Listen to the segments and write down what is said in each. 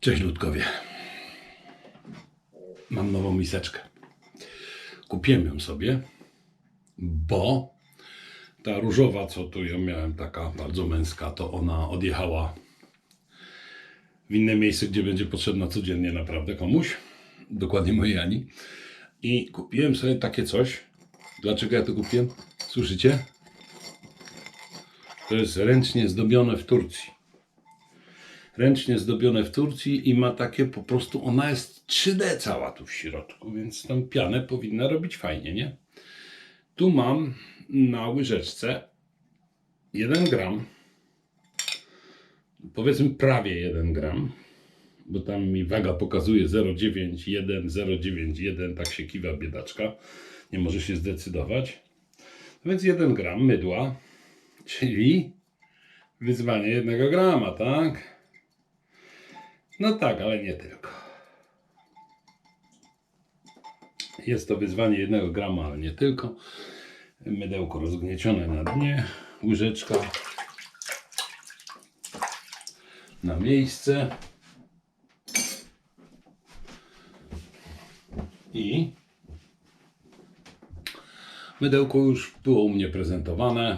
Cześć ludkowie. Mam nową miseczkę. Kupiłem ją sobie, bo ta różowa, co tu ją miałem, taka bardzo męska, to ona odjechała w inne miejsce, gdzie będzie potrzebna codziennie naprawdę komuś. Dokładnie mojej Ani. I kupiłem sobie takie coś. Dlaczego ja to kupiłem? Słyszycie? To jest ręcznie zdobione w Turcji ręcznie zdobione w Turcji i ma takie po prostu, ona jest 3D cała tu w środku, więc tą pianę powinna robić fajnie, nie? Tu mam na łyżeczce 1 gram, powiedzmy prawie 1 gram, bo tam mi waga pokazuje 0,91, 0,91, tak się kiwa biedaczka, nie może się zdecydować. Więc 1 gram mydła, czyli wyzwanie 1 grama, tak? No tak, ale nie tylko. Jest to wyzwanie jednego grama, ale nie tylko. Mydełko rozgniecione na dnie, łyżeczka na miejsce i mydełko już było u mnie prezentowane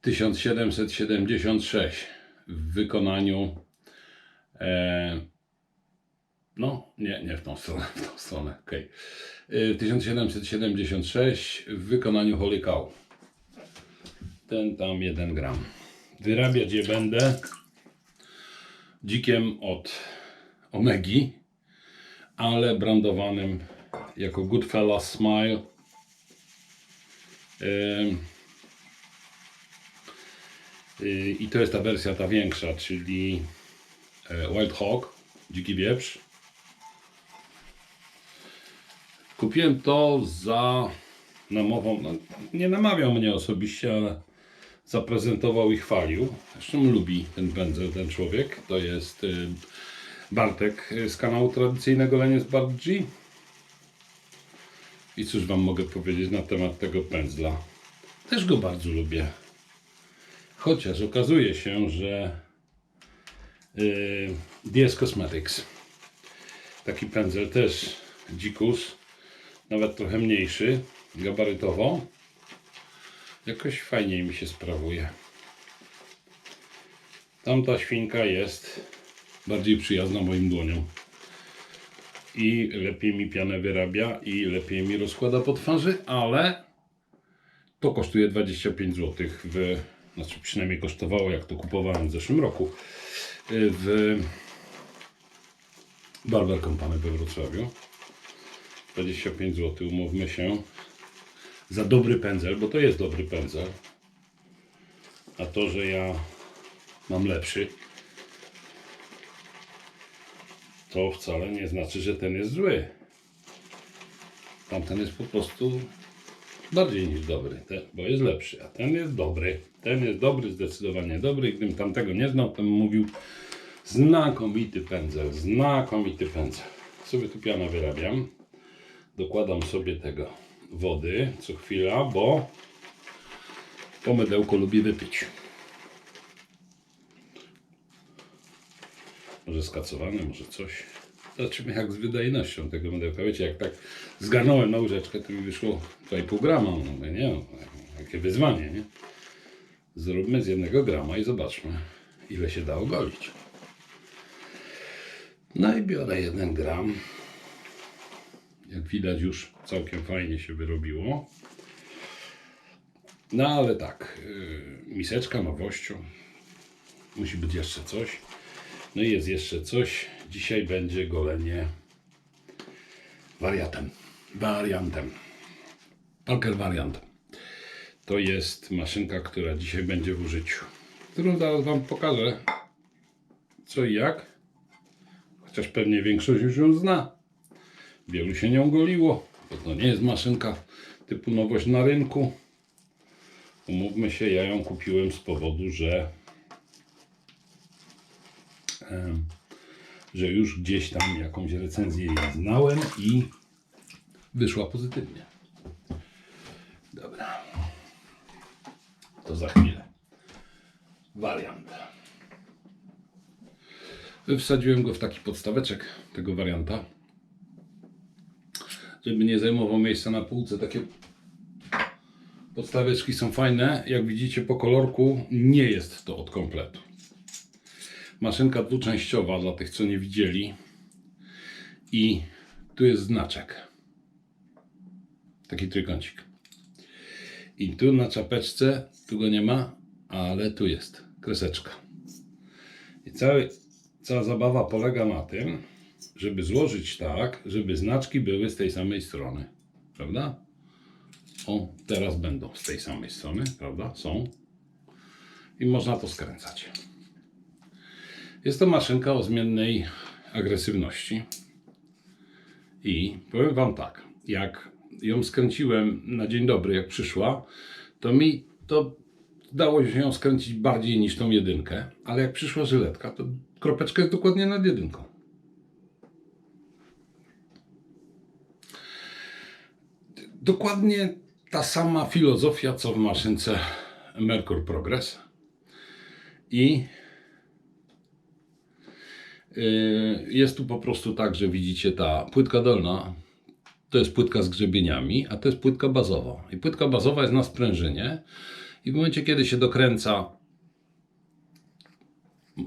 1776 w wykonaniu no, nie, nie w tą stronę, w tą stronę, okej. E, 1776 w wykonaniu Holy Cow. Ten tam 1 gram. Wyrabiać je będę dzikiem od Omegi, ale brandowanym jako Goodfellas Smile. E, I to jest ta wersja ta większa, czyli e, Wild Hog, dziki wieprz. Kupiłem to za namową, no, nie namawiał mnie osobiście, ale zaprezentował i chwalił. Zresztą lubi ten pędzel, ten człowiek. To jest y, Bartek z kanału tradycyjnego Lenius Bart. I cóż Wam mogę powiedzieć na temat tego pędzla. Też go bardzo lubię. Chociaż okazuje się, że DS Cosmetics. Taki pędzel też dzikus, nawet trochę mniejszy, gabarytowo. Jakoś fajniej mi się sprawuje. Tamta świnka jest bardziej przyjazna moim dłoniom. I lepiej mi pianę wyrabia i lepiej mi rozkłada po twarzy, ale to kosztuje 25 zł w, znaczy przynajmniej kosztowało jak to kupowałem w zeszłym roku w Barber Company we Wrocławiu. 25 zł, umówmy się. Za dobry pędzel, bo to jest dobry pędzel. A to, że ja mam lepszy, to wcale nie znaczy, że ten jest zły. Tamten jest po prostu bardziej niż dobry, te, bo jest lepszy, a ten jest dobry. Ten jest dobry, zdecydowanie dobry. Gdybym tamtego nie znał, to bym mówił znakomity pędzel, znakomity pędzel. Sobie tu pianę wyrabiam. Dokładam sobie tego wody co chwila, bo to mydełko lubi wypić. Może skacowane, może coś. Zobaczymy jak z wydajnością tego mydełka. Wiecie, jak tak zgarnąłem na łyżeczkę, to mi wyszło 2,5 grama. No nie, no, jakie wyzwanie, nie? Zróbmy z jednego grama i zobaczmy, ile się da ogolić. No i biorę jeden gram. Jak widać już całkiem fajnie się wyrobiło. No ale tak, yy, miseczka nowością. Musi być jeszcze coś. No i jest jeszcze coś. Dzisiaj będzie golenie wariantem. Wariantem. Parker Variant. To jest maszynka, która dzisiaj będzie w użyciu. Którą zaraz Wam pokażę co i jak. Chociaż pewnie większość już ją zna. Wielu się nią goliło, bo to nie jest maszynka typu nowość na rynku. Umówmy się, ja ją kupiłem z powodu, że że już gdzieś tam jakąś recenzję znałem i wyszła pozytywnie. Dobra. To za chwilę. Wariant. Wsadziłem go w taki podstaweczek tego warianta, żeby nie zajmował miejsca na półce. Takie podstaweczki są fajne. Jak widzicie po kolorku nie jest to od kompletu. Maszynka dwuczęściowa dla tych co nie widzieli. I tu jest znaczek. Taki trójkącik. I tu na czapeczce, tu go nie ma, ale tu jest kreseczka. I cały, cała zabawa polega na tym, żeby złożyć tak, żeby znaczki były z tej samej strony. Prawda? O, teraz będą z tej samej strony, prawda? Są. I można to skręcać. Jest to maszynka o zmiennej agresywności. I powiem Wam tak, jak ją skręciłem na dzień dobry, jak przyszła, to mi to dało się ją skręcić bardziej niż tą jedynkę, ale jak przyszła żyletka, to kropeczka jest dokładnie nad jedynką. Dokładnie ta sama filozofia, co w maszynce Merkur Progress. I jest tu po prostu tak, że widzicie ta płytka dolna to jest płytka z grzebieniami, a to jest płytka bazowa. I płytka bazowa jest na sprężynie i w momencie, kiedy się dokręca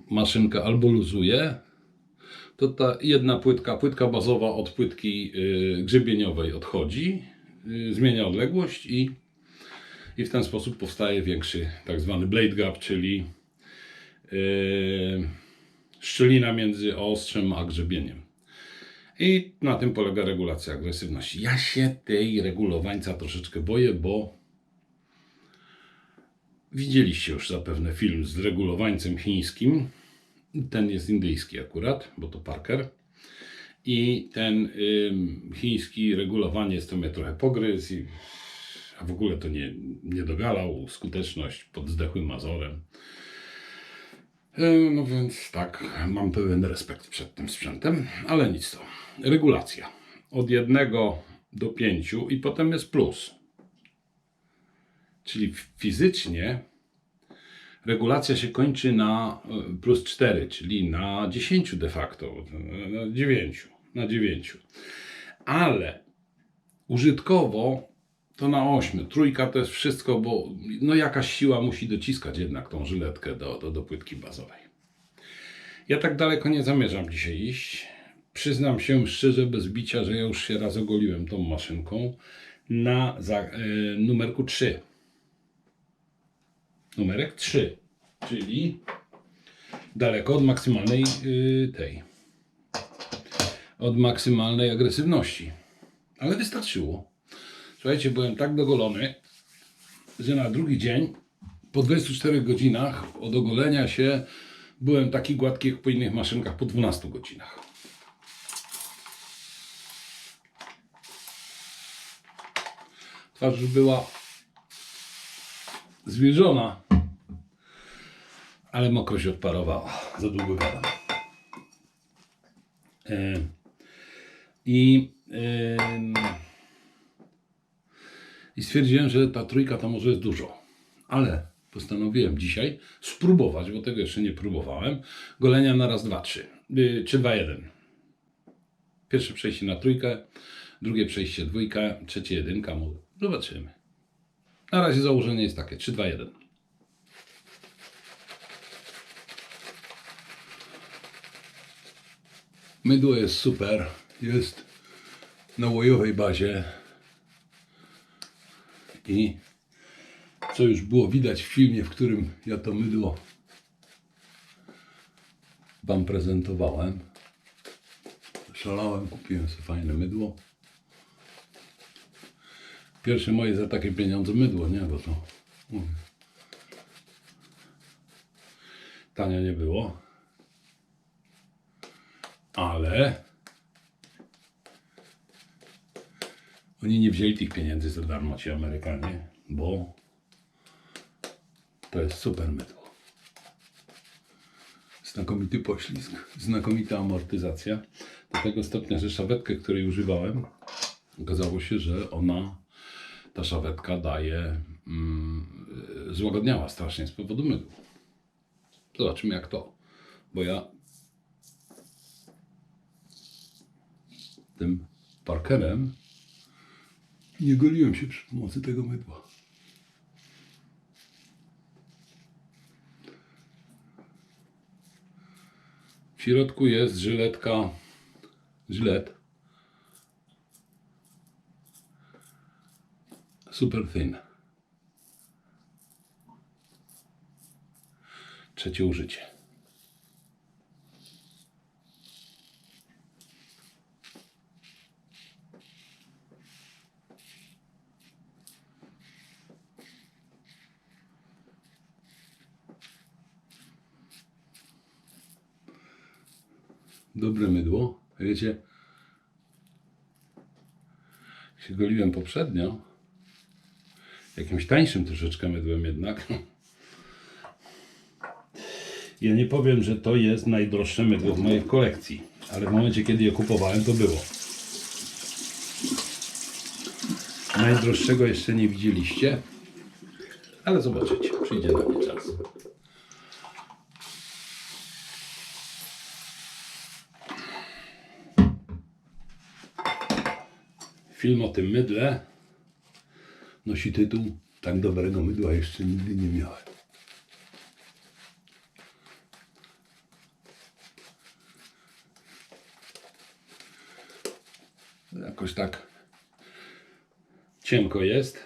maszynka albo luzuje, to ta jedna płytka, płytka bazowa od płytki yy, grzebieniowej odchodzi, yy, zmienia odległość i, i w ten sposób powstaje większy tak zwany blade gap, czyli yy, szczelina między ostrzem a grzebieniem. I na tym polega regulacja agresywności. Ja się tej regulowańca troszeczkę boję, bo widzieliście już zapewne film z regulowańcem chińskim. Ten jest indyjski akurat, bo to Parker. I ten ym, chiński regulowaniec to mnie trochę pogryzł, i, a w ogóle to nie, nie dogalał. Skuteczność pod zdechłym mazorem. E, No więc tak, mam pełen respekt przed tym sprzętem, ale nic to. Regulacja. Od 1 do 5 i potem jest plus. Czyli fizycznie regulacja się kończy na e, plus 4, czyli na 10 de facto, na 9, na 9. Ale użytkowo to na 8. Trójka to jest wszystko, bo no jakaś siła musi dociskać jednak tą żyletkę do, do, do płytki bazowej. Ja tak daleko nie zamierzam dzisiaj iść. Przyznam się szczerze, bez bicia, że ja już się raz ogoliłem tą maszynką na za, e, numerku 3. Numerek 3, czyli daleko od maksymalnej y, tej. Od maksymalnej agresywności. Ale wystarczyło. Słuchajcie, byłem tak dogolony, że na drugi dzień, po 24 godzinach od ogolenia się, byłem taki gładki jak po innych maszynkach po 12 godzinach. Twarz była zwilżona, ale mokro się odparowała. Za długo gadam. E, I em, i stwierdziłem, że ta trójka to może jest dużo. Ale postanowiłem dzisiaj spróbować, bo tego jeszcze nie próbowałem, golenia na raz, dwa, trzy. Yy, Czy dwa, jeden. Pierwsze przejście na trójkę, drugie przejście dwójka, trzecie jedynka. Zobaczymy. Na razie założenie jest takie, 3, 2, 1. Mydło jest super. Jest na łojowej bazie. I co już było widać w filmie, w którym ja to mydło Wam prezentowałem. Szalałem, kupiłem sobie fajne mydło. Pierwsze moje za takie pieniądze mydło, nie? Bo to mówię, tanie nie było. Ale Oni nie wzięli tych pieniędzy za darmo, ci Amerykanie, bo to jest super mydło. Znakomity poślizg, znakomita amortyzacja. Do tego stopnia, że szawetkę, której używałem, okazało się, że ona, ta szawetka daje, mm, złagodniała strasznie z powodu mydła. Zobaczymy jak to, bo ja tym parkerem nie goliłem się przy pomocy tego mydła. W środku jest żyletka, żylet super thin. Trzecie użycie. Dobre mydło. Wiecie, się goliłem poprzednio, jakimś tańszym troszeczkę mydłem jednak. Ja nie powiem, że to jest najdroższe mydło w mojej kolekcji, ale w momencie, kiedy je kupowałem, to było. Najdroższego jeszcze nie widzieliście, ale zobaczycie, przyjdzie na nie czas. Film o tym mydle nosi tytuł Tak dobrego mydła jeszcze nigdy nie miałem. Jakoś tak cienko jest.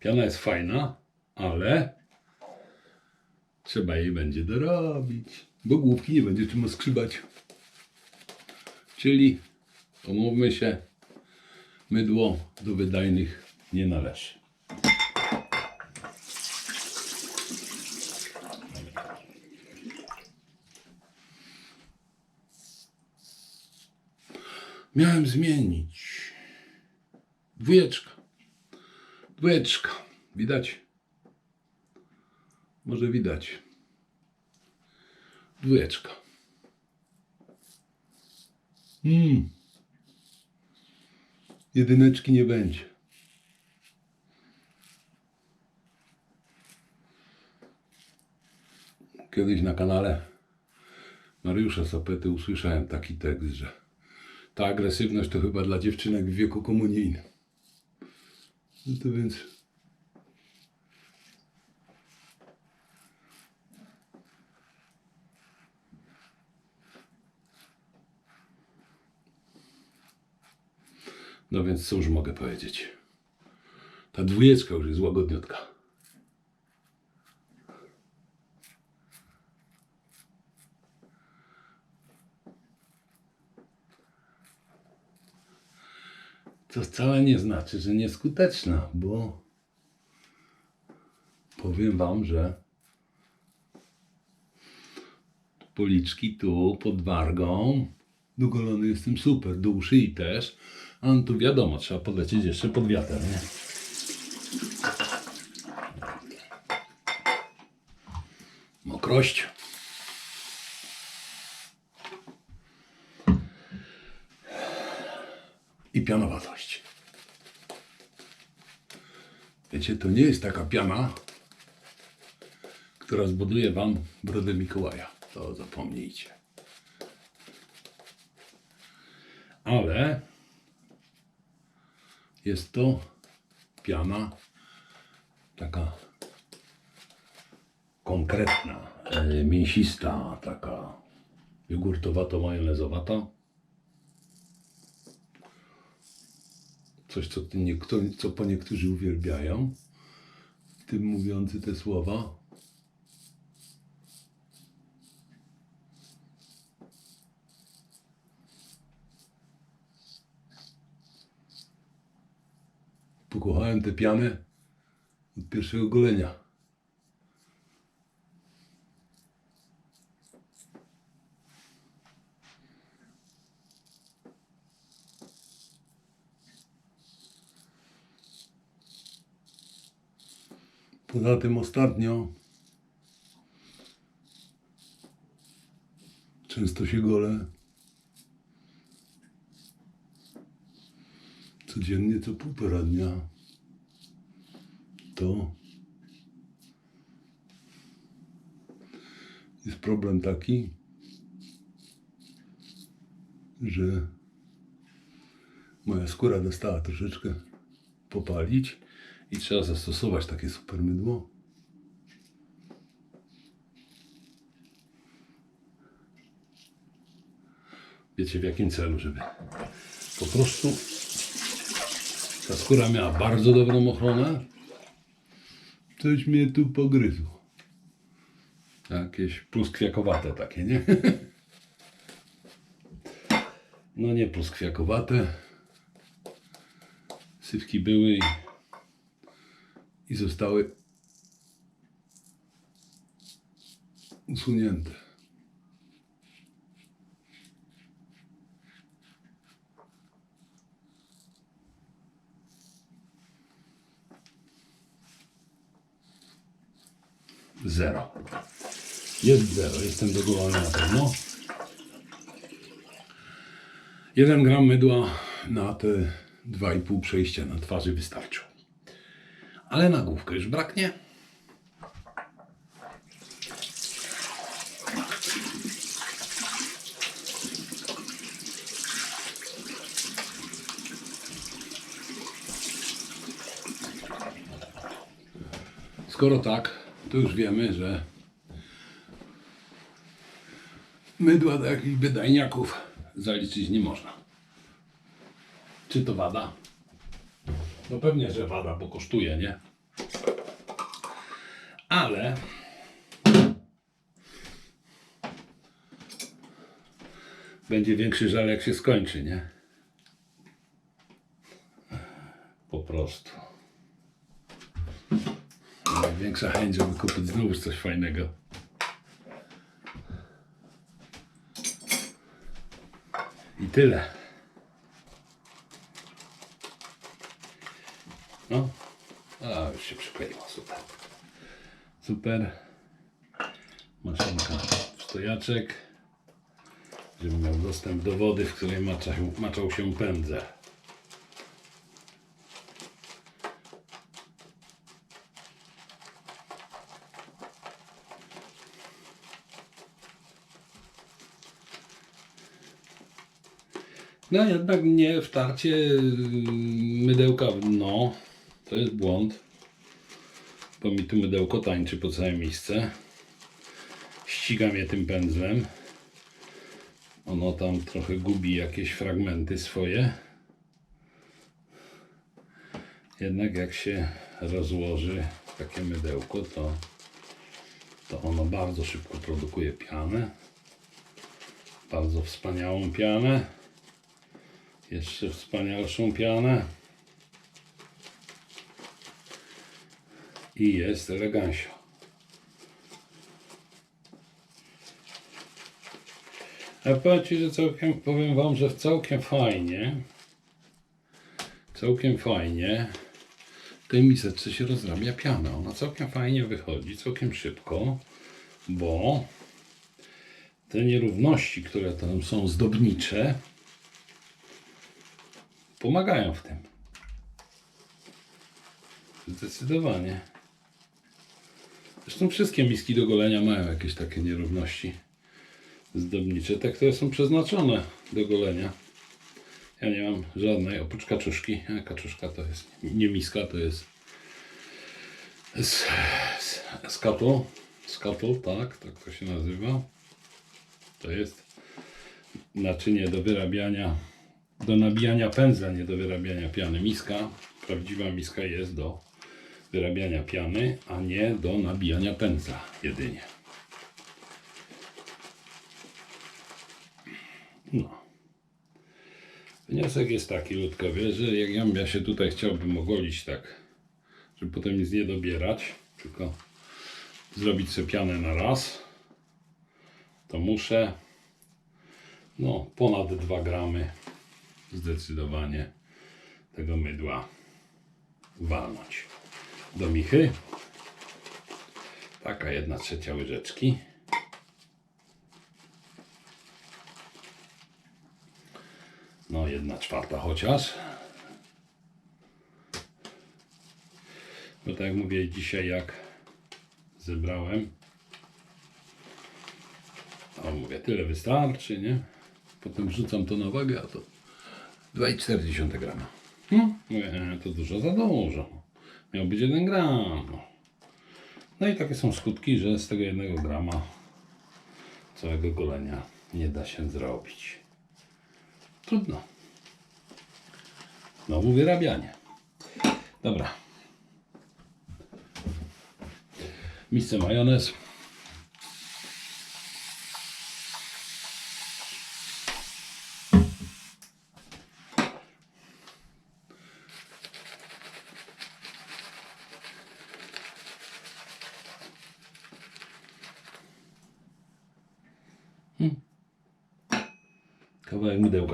Piana jest fajna, ale trzeba jej będzie dorobić, bo główki nie będzie czym skrzybać. Czyli, umówmy się, mydło do wydajnych nie należy. Miałem zmienić. Dwójeczka. Dwójeczka. Widać? Może widać. Dwójeczka. Mm. Jedyneczki nie będzie. Kiedyś na kanale Mariusza Sapety usłyszałem taki tekst, że ta agresywność to chyba dla dziewczynek w wieku komunijnym. No to więc No więc co już mogę powiedzieć? Ta dwójeczka już jest łagodniutka. To wcale nie znaczy, że nieskuteczna, bo powiem Wam, że policzki tu pod wargą, dogolony jestem super, dół szyi też, a no tu wiadomo, trzeba podlecieć jeszcze pod wiatr, nie? Mokrość. I pianowatość. Wiecie, to nie jest taka piana, która zbuduje wam brodę Mikołaja. To zapomnijcie. Ale jest to piana taka konkretna, e, mięsista, taka jogurtowato-majonezowata. Coś, co, niektórzy, co po niektórzy uwielbiają, tym mówiący te słowa. Pokochałem tę pianę od pierwszego golenia. Poza tym ostatnio często się golę. Codziennie co półtora dnia. To jest problem taki, że moja skóra dostała troszeczkę popalić i trzeba zastosować takie super mydło. Wiecie w jakim celu, żeby po prostu ta skóra miała bardzo dobrą ochronę. Coś mnie tu pogryzło. Jakieś pluskwiakowate takie, nie? No nie pluskwiakowate. Sypki były i, i zostały usunięte. Zero. Jest zero, jestem zadowolony na pewno. 1 gram mydła na te 2,5 przejścia na twarzy wystarczył. Ale na główkę już braknie. Skoro tak, to już wiemy, że mydła do jakichś bydajniaków zaliczyć nie można. Czy to wada? No pewnie, że wada, bo kosztuje, nie? Ale będzie większy żal, jak się skończy, nie? Po prostu. Największa chęć, żeby kupić znowu coś fajnego. I tyle. No. A, już się przykleiło. Super. Super. Maszynka stojaczek. Żeby miał dostęp do wody, w której macza, maczał się pędzel. No jednak nie wtarcie yy, mydełka w dno. To jest błąd. Bo mi tu mydełko tańczy po całe miejsce. Ścigam je tym pędzlem. Ono tam trochę gubi jakieś fragmenty swoje. Jednak jak się rozłoży takie mydełko, to, to ono bardzo szybko produkuje pianę. Bardzo wspaniałą pianę jeszcze wspanialszą pianę i jest elegancio. A że całkiem, powiem Wam, że całkiem fajnie, całkiem fajnie w tej miseczce się rozrabia piana. Ona całkiem fajnie wychodzi, całkiem szybko, bo te nierówności, które tam są zdobnicze, pomagają w tym. Zdecydowanie. Zresztą wszystkie miski do golenia mają jakieś takie nierówności zdobnicze, te, które są przeznaczone do golenia. Ja nie mam żadnej, oprócz kaczuszki. A kaczuszka to jest nie miska, to jest skatl. Skatl, tak, tak to się nazywa. To jest naczynie do wyrabiania do nabijania pędzla, nie do wyrabiania piany. Miska, prawdziwa miska jest do wyrabiania piany, a nie do nabijania pędzla jedynie. No. Wniosek jest taki, Ludkowie, że jak ja, ja się tutaj chciałbym ogolić tak, żeby potem nic nie dobierać, tylko zrobić sobie pianę na raz, to muszę no ponad 2 gramy zdecydowanie tego mydła walnąć do michy. Taka jedna trzecia łyżeczki. No, jedna czwarta chociaż. Bo tak jak mówię, dzisiaj jak zebrałem, o mówię, tyle wystarczy, nie? Potem wrzucam to na wagę, a to 2,4 grama. No, mówię, e, to dużo za dużo. Miał być 1 gram. No. i takie są skutki, że z tego jednego grama całego golenia nie da się zrobić. Trudno. Znowu wyrabianie. Dobra. Miejsce majonez.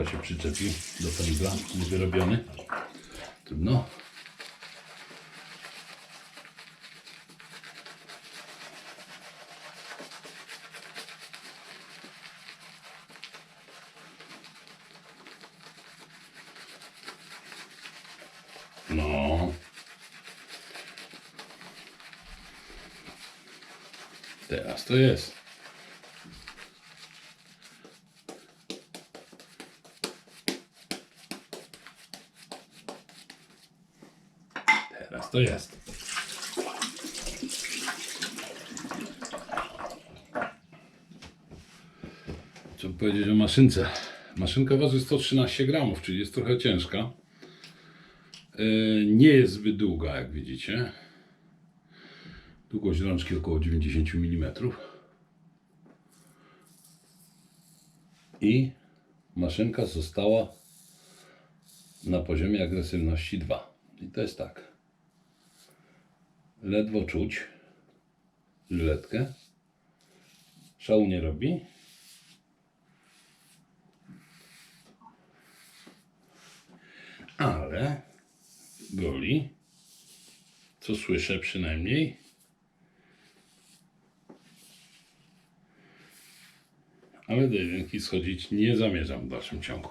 Mydełka się przyczepił do pędzla, niewyrobiony. Trudno. No. Teraz to jest. Teraz to jest. Co powiedzieć o maszynce? Maszynka waży 113 gramów, czyli jest trochę ciężka. Yy, Nie jest zbyt długa, jak widzicie. Długość rączki około 90 mm. I maszynka została na poziomie agresywności 2. I to jest tak. Ledwo czuć żyletkę. Szału nie robi. Ale goli, co słyszę przynajmniej. Ale do jedynki schodzić nie zamierzam w dalszym ciągu.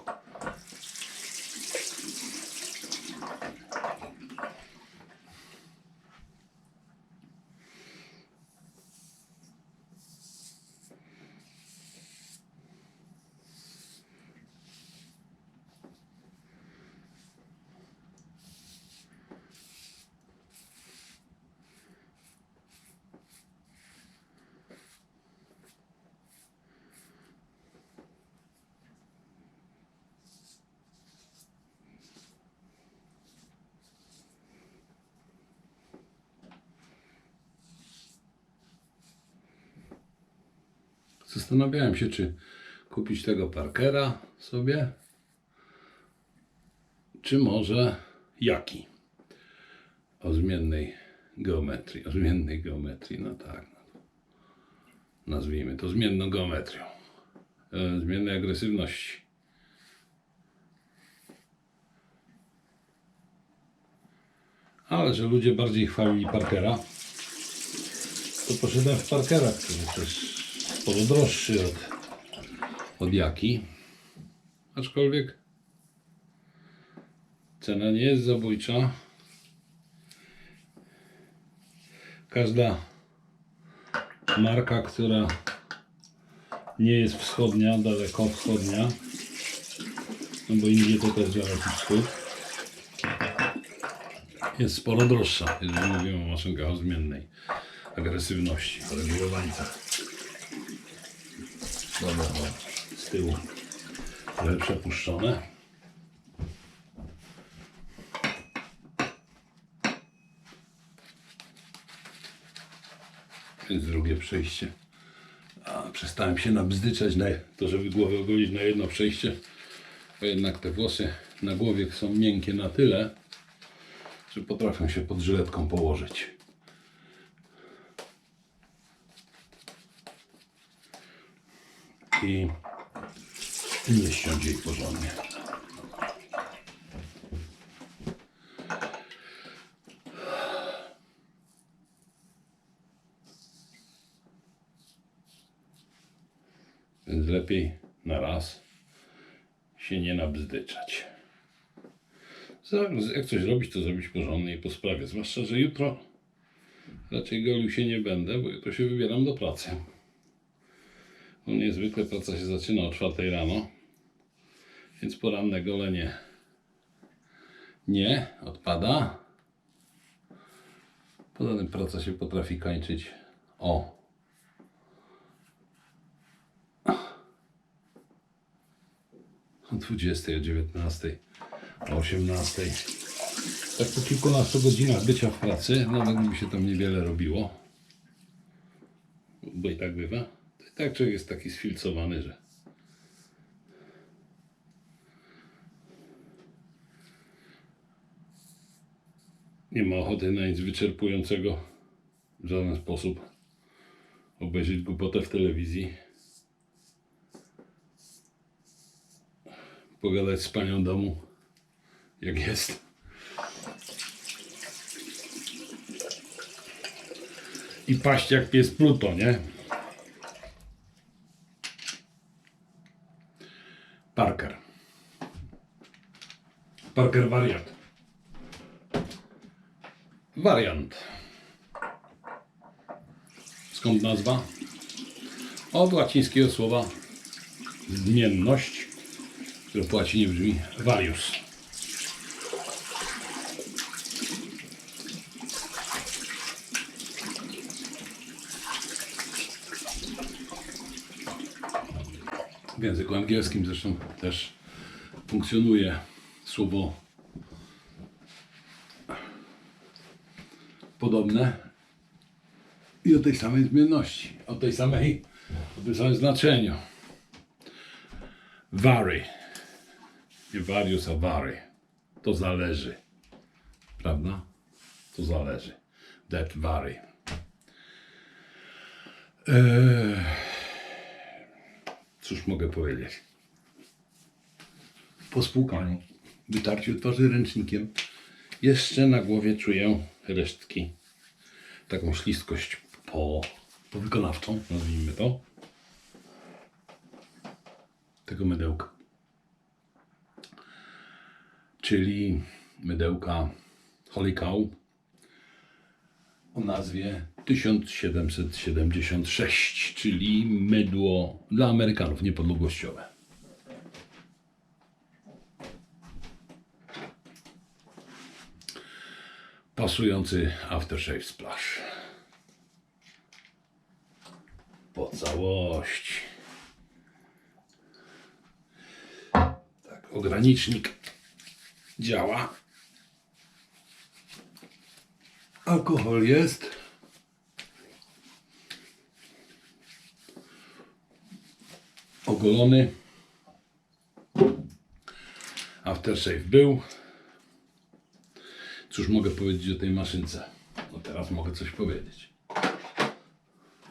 Zastanawiałem się, czy kupić tego Parkera sobie, czy może jaki o zmiennej geometrii. O zmiennej geometrii, no tak. Nazwijmy to zmienną geometrią. E, Zmiennej agresywności. Ale że ludzie bardziej chwalili Parkera, to poszedłem w Parkera, który też sporo droższy od, od Jaki. Aczkolwiek cena nie jest zabójcza. Każda marka, która nie jest wschodnia, daleko wschodnia, no bo Indie to też daleki wschód, jest sporo droższa, jeżeli mówimy o maszynkach o zmiennej agresywności, o regulowańcach. Dobra, o, z tyłu trochę przepuszczone. Więc drugie przejście. A, przestałem się nabzdyczać na to, żeby głowę ogolić na jedno przejście. Bo jednak te włosy na głowie są miękkie na tyle, że potrafią się pod żyletką położyć. I nie ściąć jej porządnie. Więc lepiej na raz się nie nabzdyczać. Za- Jak coś robić, to zrobić porządnie i po sprawie. Zwłaszcza, że jutro raczej golił się nie będę, bo jutro się wybieram do pracy. U mnie zwykle praca się zaczyna o 4 rano, Więc poranne golenie nie odpada. Poza praca się potrafi kończyć o o 20, o 19, o 18. Tak po kilkunastu godzinach bycia w pracy, nawet gdyby się tam niewiele robiło, bo i tak bywa, tak człowiek jest taki sfilcowany, że nie ma ochoty na nic wyczerpującego w żaden sposób. Obejrzeć głupotę w telewizji. Pogadać z panią domu, jak jest. I paść jak pies Pluto, nie? Parker. Parker wariant. Wariant. Skąd nazwa? Od łacińskiego słowa zmienność, które po łacinie brzmi varius. W języku angielskim zresztą też funkcjonuje słowo podobne i o tej samej zmienności, o tej samej, o tym samym znaczeniu. Vary. Nie varius, a vary. To zależy. Prawda? To zależy. That vary. Eee, cóż mogę powiedzieć? Po spłukaniu, wytarciu twarzy ręcznikiem, jeszcze na głowie czuję resztki. Taką śliskość po, po wykonawczą, nazwijmy to. Tego mydełka. Czyli mydełka Holy Cow o nazwie 1776, czyli mydło dla Amerykanów niepodległościowe. Pasujący aftershave splash. Po całości. Tak, ogranicznik działa. Alkohol jest. Ogolony. Aftershave był. Cóż mogę powiedzieć o tej maszynce? No teraz mogę coś powiedzieć.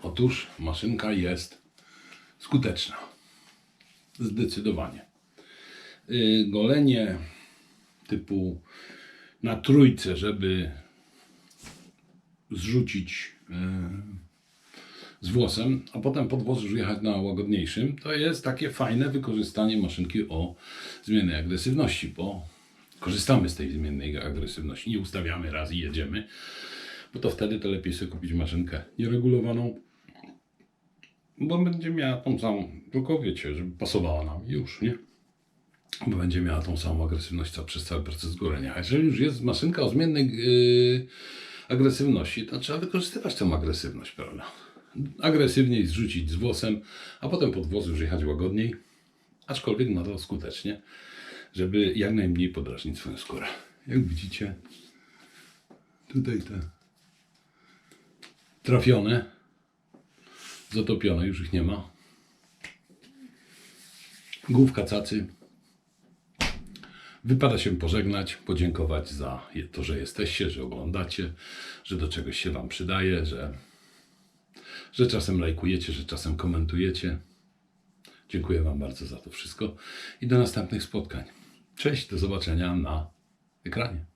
Otóż maszynka jest skuteczna. Zdecydowanie. Yy, golenie typu na trójce, żeby zrzucić yy, z włosem, a potem pod włos już jechać na łagodniejszym, to jest takie fajne wykorzystanie maszynki o zmiennej agresywności, bo korzystamy z tej zmiennej agresywności. Nie ustawiamy raz i jedziemy, bo to wtedy to lepiej sobie kupić maszynkę nieregulowaną, bo będzie miała tą samą, tylko wiecie, żeby pasowała nam już, nie? Bo będzie miała tą samą agresywność co przez cały proces gorenia. A jeżeli już jest maszynka o zmiennej yy, agresywności, to trzeba wykorzystywać tę agresywność, prawda? Agresywniej zrzucić z włosem, a potem pod włos już jechać łagodniej, aczkolwiek na to skutecznie żeby jak najmniej podrażnić swoją skórę. Jak widzicie, tutaj te trafione, zatopione, już ich nie ma. Główka cacy. Wypada się pożegnać, podziękować za to, że jesteście, że oglądacie, że do czegoś się Wam przydaje, że, że czasem lajkujecie, że czasem komentujecie. Dziękuję Wam bardzo za to wszystko i do następnych spotkań. Cześć, do zobaczenia na ekranie.